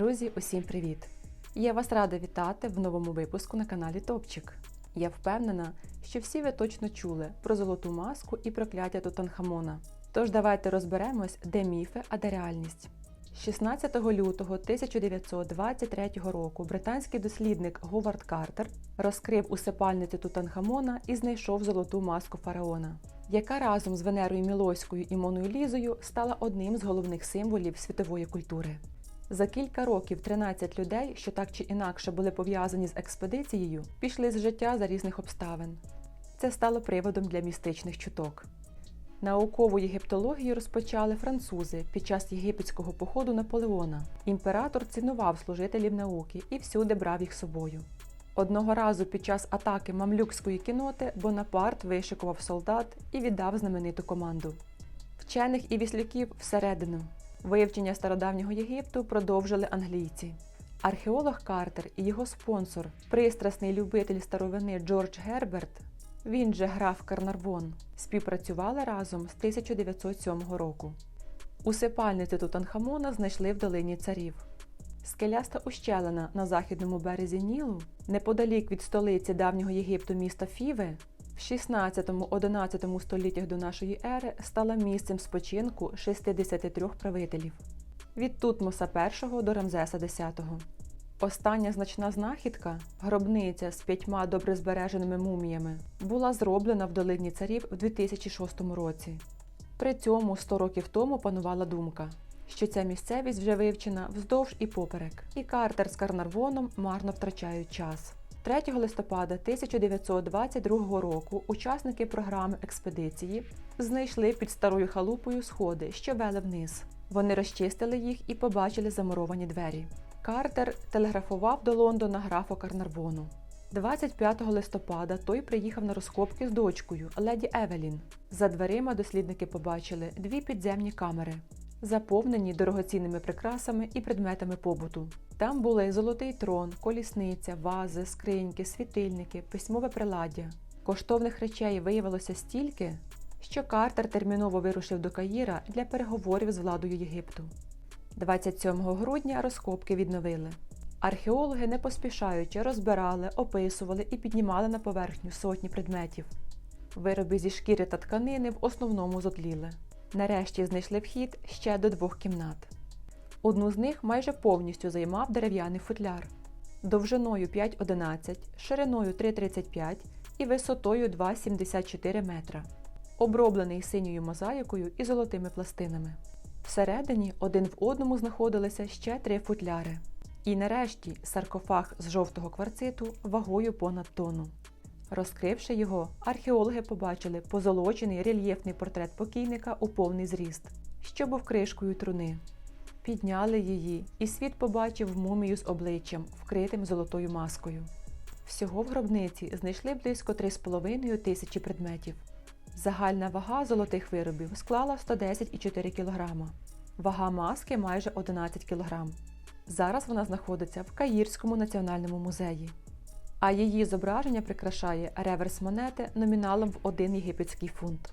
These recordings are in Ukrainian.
Друзі, усім привіт! Я вас рада вітати в новому випуску на каналі Топчик. Я впевнена, що всі ви точно чули про золоту маску і прокляття Тутанхамона. Тож давайте розберемось, де міфи, а де реальність. 16 лютого 1923 року британський дослідник Говард Картер розкрив усипальниці Тутанхамона і знайшов золоту маску фараона, яка разом з Венерою Мілоською і Моною Лізою стала одним з головних символів світової культури. За кілька років 13 людей, що так чи інакше були пов'язані з експедицією, пішли з життя за різних обставин. Це стало приводом для містичних чуток. Наукову єгиптологію розпочали французи під час єгипетського походу Наполеона. Імператор цінував служителів науки і всюди брав їх собою. Одного разу під час атаки мамлюкської кіноти Бонапарт вишикував солдат і віддав знамениту команду. Вчених і віслюків всередину. Вивчення стародавнього Єгипту продовжили англійці. Археолог Картер і його спонсор, пристрасний любитель старовини Джордж Герберт, він же граф Карнарвон, співпрацювали разом з 1907 року. Усипальниці Тутанхамона знайшли в долині царів. Скеляста ущелина на західному березі Нілу, неподалік від столиці давнього Єгипту міста Фіве, в 16-11 століттях до нашої ери стала місцем спочинку 63 правителів від Тутмоса І до Рамзеса X. Остання значна знахідка, гробниця з п'ятьма добре збереженими муміями, була зроблена в долині царів в 2006 році. При цьому 100 років тому панувала думка, що ця місцевість вже вивчена вздовж і поперек, і Картер з Карнарвоном марно втрачають час. 3 листопада 1922 року учасники програми експедиції знайшли під старою халупою сходи, що вели вниз. Вони розчистили їх і побачили замуровані двері. Картер телеграфував до Лондона графа Карнарвону. 25 листопада той приїхав на розкопки з дочкою, леді Евелін. За дверима дослідники побачили дві підземні камери, заповнені дорогоцінними прикрасами і предметами побуту. Там були золотий трон, колісниця, вази, скриньки, світильники, письмове приладдя. Коштовних речей виявилося стільки, що Картер терміново вирушив до Каїра для переговорів з владою Єгипту. 27 грудня розкопки відновили. Археологи, не поспішаючи, розбирали, описували і піднімали на поверхню сотні предметів. Вироби зі шкіри та тканини в основному зотліли. Нарешті знайшли вхід ще до двох кімнат. Одну з них майже повністю займав дерев'яний футляр довжиною 5,11, шириною 3,35 і висотою 2,74 метра, оброблений синьою мозаїкою і золотими пластинами. Всередині один в одному знаходилися ще три футляри. І нарешті саркофаг з жовтого кварциту вагою понад тонну. Розкривши його, археологи побачили позолочений рельєфний портрет покійника у повний зріст, що був кришкою труни. Підняли її, і світ побачив мумію з обличчям, вкритим золотою маскою. Всього в гробниці знайшли близько 3,5 тисячі предметів. Загальна вага золотих виробів склала 110,4 кг. Вага маски майже 11 кг. Зараз вона знаходиться в Каїрському національному музеї. А її зображення прикрашає реверс монети номіналом в 1 єгипетський фунт.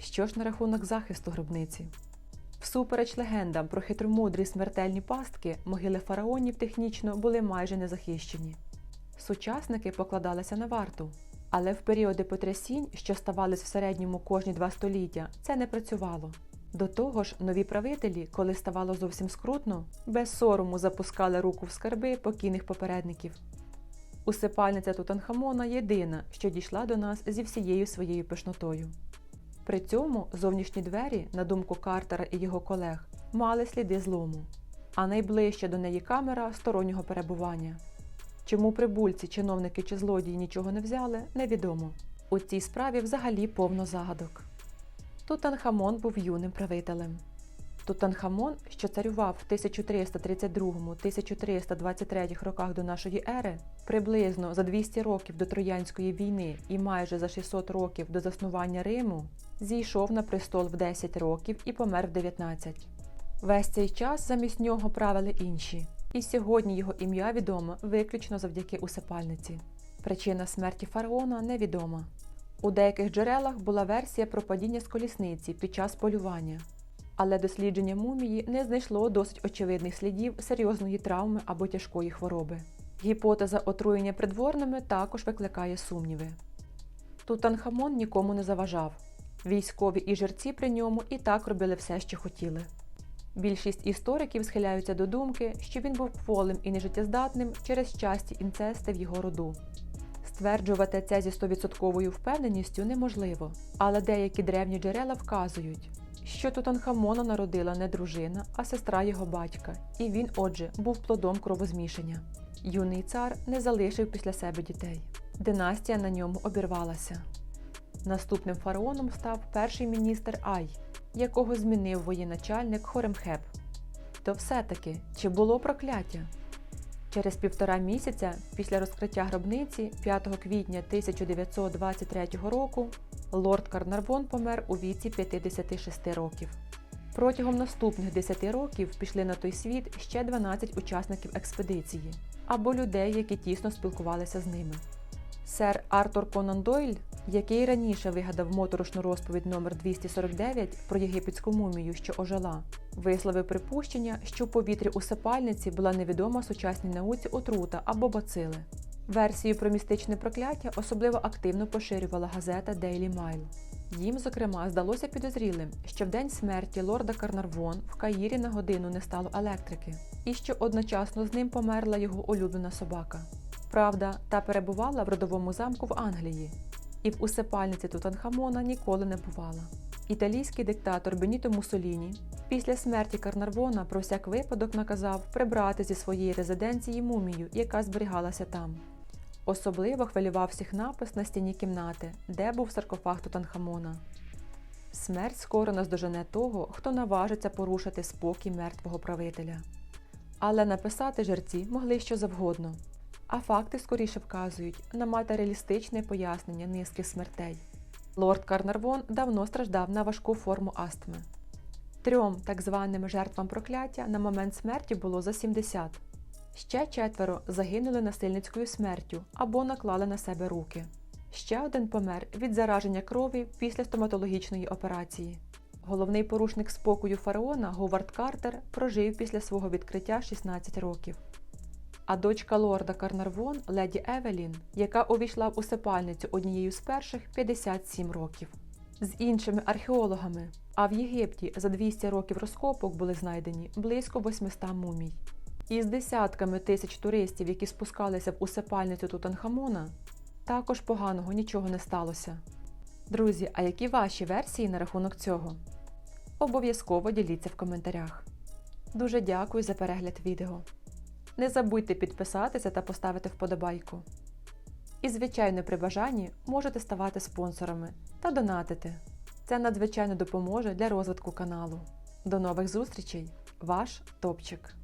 Що ж на рахунок захисту гробниці? Всупереч легендам про хитромудрі смертельні пастки, могили фараонів технічно були майже незахищені. Сучасники покладалися на варту, але в періоди потрясінь, що ставались в середньому кожні два століття, це не працювало. До того ж, нові правителі, коли ставало зовсім скрутно, без сорому запускали руку в скарби покійних попередників. Усипальниця Тутанхамона єдина, що дійшла до нас зі всією своєю пишнотою. При цьому зовнішні двері, на думку Картера і його колег, мали сліди злому, а найближча до неї камера стороннього перебування. Чому прибульці, чиновники чи злодії нічого не взяли, невідомо. У цій справі взагалі повно загадок. Тутанхамон був юним правителем. Тутанхамон, що царював в 1332-1323 роках до нашої ери, приблизно за 200 років до Троянської війни і майже за 600 років до заснування Риму, зійшов на престол в 10 років і помер в 19. Весь цей час замість нього правили інші, і сьогодні його ім'я відомо виключно завдяки усипальниці. Причина смерті фараона невідома. У деяких джерелах була версія про падіння з колісниці під час полювання. Але дослідження мумії не знайшло досить очевидних слідів серйозної травми або тяжкої хвороби. Гіпотеза отруєння придворними також викликає сумніви. Тутанхамон нікому не заважав. Військові і жерці при ньому і так робили все, що хотіли. Більшість істориків схиляються до думки, що він був кволим і нежиттєздатним через часті інцести в його роду. Стверджувати це зі стовідсотковою впевненістю неможливо, але деякі древні джерела вказують, що Тутанхамона народила не дружина, а сестра його батька, і він, отже, був плодом кровозмішання. Юний цар не залишив після себе дітей. Династія на ньому обірвалася. Наступним фараоном став перший міністр Ай, якого змінив воєначальник Хоремхеп. То все-таки чи було прокляття? Через півтора місяця після розкриття гробниці 5 квітня 1923 року лорд Карнарвон помер у віці 56 років. Протягом наступних 10 років пішли на той світ ще 12 учасників експедиції або людей, які тісно спілкувалися з ними. Сер Артур Конан Дойль, який раніше вигадав моторошну розповідь номер 249 про єгипетську мумію, що ожила, висловив припущення, що в повітрі у сапальниці була невідома сучасній науці отрута або бацили. Версію про містичне прокляття особливо активно поширювала газета Daily Mail. Їм, зокрема, здалося підозрілим, що в день смерті лорда Карнарвон в Каїрі на годину не стало електрики, і що одночасно з ним померла його улюблена собака. Правда, та перебувала в родовому замку в Англії, і в усипальниці Тутанхамона ніколи не бувала. Італійський диктатор Беніто Муссоліні після смерті Карнарвона про всяк випадок наказав прибрати зі своєї резиденції мумію, яка зберігалася там. Особливо хвилював всіх напис на стіні кімнати, де був саркофаг Тутанхамона. Смерть скоро наздожене того, хто наважиться порушити спокій мертвого правителя. Але написати жерці могли що завгодно, а факти скоріше вказують на матеріалістичне пояснення низки смертей. Лорд Карнарвон давно страждав на важку форму астми. Трьом так званим жертвам прокляття на момент смерті було за 70. Ще четверо загинули насильницькою смертю або наклали на себе руки. Ще один помер від зараження крові після стоматологічної операції. Головний порушник спокою фараона Говард Картер прожив після свого відкриття 16 років. А дочка лорда Карнарвон, леді Евелін, яка увійшла в усипальницю однією з перших 57 років. З іншими археологами, а в Єгипті за 200 років розкопок були знайдені близько 800 мумій. Із десятками тисяч туристів, які спускалися в усипальницю Тутанхамона, також поганого нічого не сталося. Друзі, а які ваші версії на рахунок цього? Обов'язково діліться в коментарях. Дуже дякую за перегляд відео. Не забудьте підписатися та поставити вподобайку. І, звичайно, при бажанні можете ставати спонсорами та донатити. Це надзвичайно допоможе для розвитку каналу. До нових зустрічей! Ваш Топчик!